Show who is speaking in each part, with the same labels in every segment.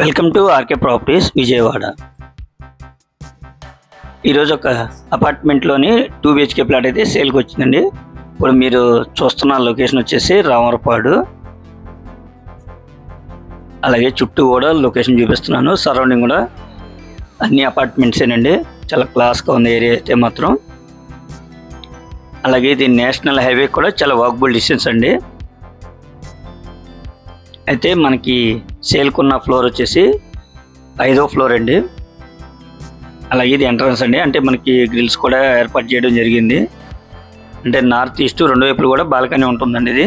Speaker 1: Welcome to RK properties Vijayawada. ఈరోజు ఒక అపార్ట్మెంట్లోని two BHK plot అయితే సేల్కి వచ్చిందండి. ఇప్పుడు మీరు చూస్తున్న లొకేషన్ వచ్చేసి రామరపాడు. అలాగే చుట్టూ కూడా లొకేషన్ చూపిస్తున్నాను. సరౌండింగ్ కూడా అన్ని అపార్ట్మెంట్సేనండి. చాలా క్లాస్గా ఉంది ఏరియా అయితే మాత్రం. అలాగే ఇది నేషనల్ హైవే కూడా చాలా వాకబుల్ డిస్టెన్స్ అండి. అయితే మనకి సేల్కున్న ఫ్లోర్ వచ్చేసి ఐదో ఫ్లోర్ అండి. అలాగే ఇది ఎంట్రన్స్ అండి. అంటే మనకి గ్రిల్స్ కూడా ఏర్పాటు చేయడం జరిగింది. అంటే నార్త్ ఈస్ట్ రెండు వైపులు కూడా బాల్కనీ ఉంటుందండి ఇది.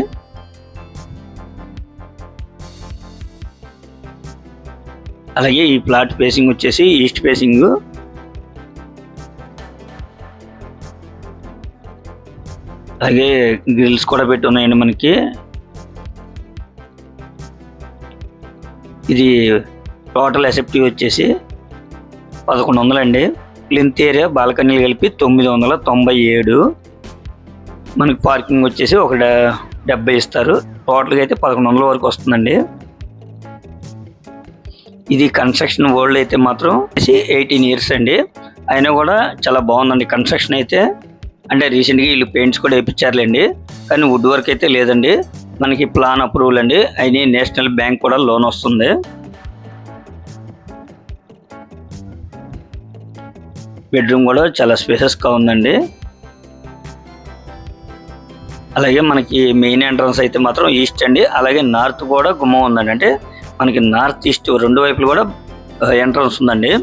Speaker 1: అలాగే ఈ ప్లాట్ ఫేసింగ్ వచ్చేసి ఈస్ట్ ఫేసింగ్ అలాగే గ్రిల్స్ కూడా పెట్టి ఉన్నాయండి మనకి. ఇది టోటల్ ఎసెప్టీ వచ్చేసి పదకొండు వందలండి. ప్లింత్ ఏరియా బాల్కనీలు కలిపి తొమ్మిది వందల తొంభై ఏడు. మనకి పార్కింగ్ వచ్చేసి ఒక డెబ్బై ఇస్తారు. టోటల్గా అయితే పదకొండు వందల వరకు వస్తుందండి. ఇది కన్స్ట్రక్షన్ వరల్డ్ అయితే మాత్రం ఎయిటీన్ ఇయర్స్ అండి. అయినా కూడా చాలా బాగుందండి కన్స్ట్రక్షన్ అయితే. అంటే రీసెంట్గా వీళ్ళు పెయింట్స్ కూడా వేయించారులేండి కానీ వుడ్ వర్క్ అయితే లేదండి. మనకి ప్లాన్ అప్రూవల్ అండి. అయిన నేషనల్ బ్యాంక్ కూడా లోన్ వస్తుంది. బెడ్రూమ్ కూడా చాలా స్పేసెస్గా ఉందండి. అలాగే మనకి మెయిన్ ఎంట్రన్స్ అయితే మాత్రం ఈస్ట్ అండి. అలాగే నార్త్ కూడా గుమ్మం ఉందండి. అంటే మనకి నార్త్ ఈస్ట్ రెండు వైపులు కూడా ఎంట్రన్స్ ఉందండి.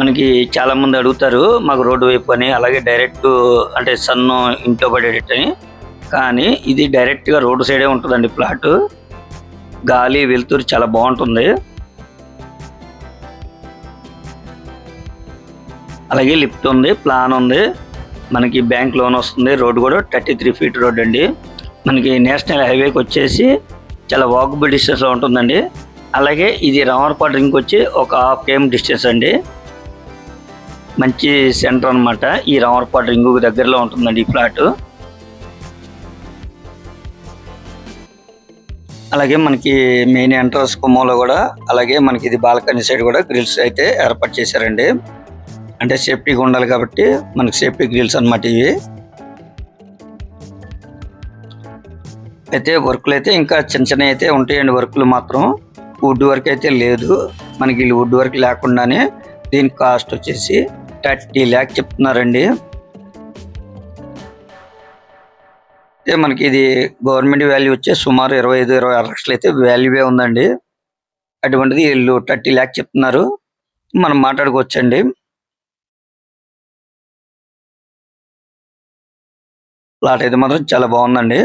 Speaker 1: మనకి చాలా మంది అడుగుతారు మాకు రోడ్డు వైపు అని అలాగే డైరెక్ట్ అంటే సన్ను ఇంట్లో పడేటట్టు అని. కానీ ఇది డైరెక్ట్గా రోడ్డు సైడే ఉంటుందండి ప్లాట్ గాలి వెలుతురు చాలా బాగుంటుంది. అలాగే లిఫ్ట్ ఉంది ప్లాన్ ఉంది. మనకి బ్యాంక్ లోన్ వస్తుంది రోడ్ కూడా థర్టీ త్రీ ఫీట్ రోడ్ అండి. మనకి నేషనల్ హైవేకి వచ్చేసి చాలా వాకబుల్ డిస్టెన్స్లో ఉంటుందండి. అలాగే ఇది రామర్పాడు రింగ్ వచ్చి ఒక హాఫ్ కేఎం డిస్టెన్స్ అండి. మంచి సెంటర్ అన్నమాట. ఈ రామర్పాడు రింగుకు దగ్గరలో ఉంటుందండి ఈ ఫ్లాట్. అలాగే మనకి మెయిన్ ఎంట్రన్స్ కుమ్మంలో కూడా అలాగే మనకి ఇది బాల్కనీ సైడ్ కూడా గ్రిల్స్ అయితే ఏర్పాటు చేశారండి. అంటే సేఫ్టీగా ఉండాలి కాబట్టి మనకి సేఫ్టీ గ్రిల్స్ అనమాట ఇవి. అయితే వర్క్లు అయితే ఇంకా చిన్న చిన్న అయితే ఉంటాయండి వర్క్లు మాత్రం. వుడ్ వర్క్ అయితే లేదు. మనకి వీళ్ళు వుడ్ వర్క్ లేకుండానే దీని కాస్ట్ వచ్చేసి థర్టీ ల్యాక్ చెప్తున్నారండి. మనకి ఇది గవర్నమెంట్ వాల్యూ వచ్చే సుమారు ఇరవై ఐదు ఇరవై ఆరు లక్షలు అయితే వాల్యూవే ఉందండి. అటువంటిది వీళ్ళు థర్టీ ల్యాక్ చెప్తున్నారు. మనం మాట్లాడుకోవచ్చండి. ప్లాట్ అయితే మాత్రం చాలా బాగుందండి.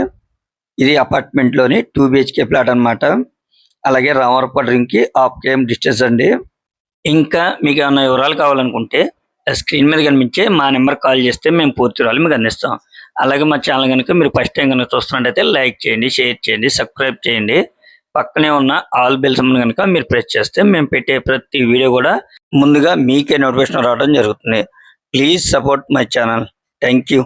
Speaker 1: ఇది అపార్ట్మెంట్లోని టూ బిహెచ్కే ఫ్లాట్ అన్నమాట. అలాగే రామవరపాడు రింగ్కి హాఫ్ కేఎం డిస్టెన్స్ అండి. ఇంకా మీకు ఏమైనా వివరాలు కావాలనుకుంటే స్క్రీన్ మీద కనిపించే మా నెంబర్ కాల్ చేస్తే మేము పూర్తి వివరాలు మీకు అందిస్తాం. అలాగే మా ఛానల్ కనుక మీరు ఫస్ట్ టైం కనుక చూస్తున్నట్టయితే లైక్ చేయండి షేర్ చేయండి సబ్స్క్రైబ్ చేయండి. పక్కనే ఉన్న ఆల్ బెల్స్ కనుక మీరు ప్రెస్ చేస్తే మేము పెట్టే ప్రతి వీడియో కూడా ముందుగా మీకే నోటిఫికేషన్ రావడం జరుగుతుంది. Please support my channel. Thank you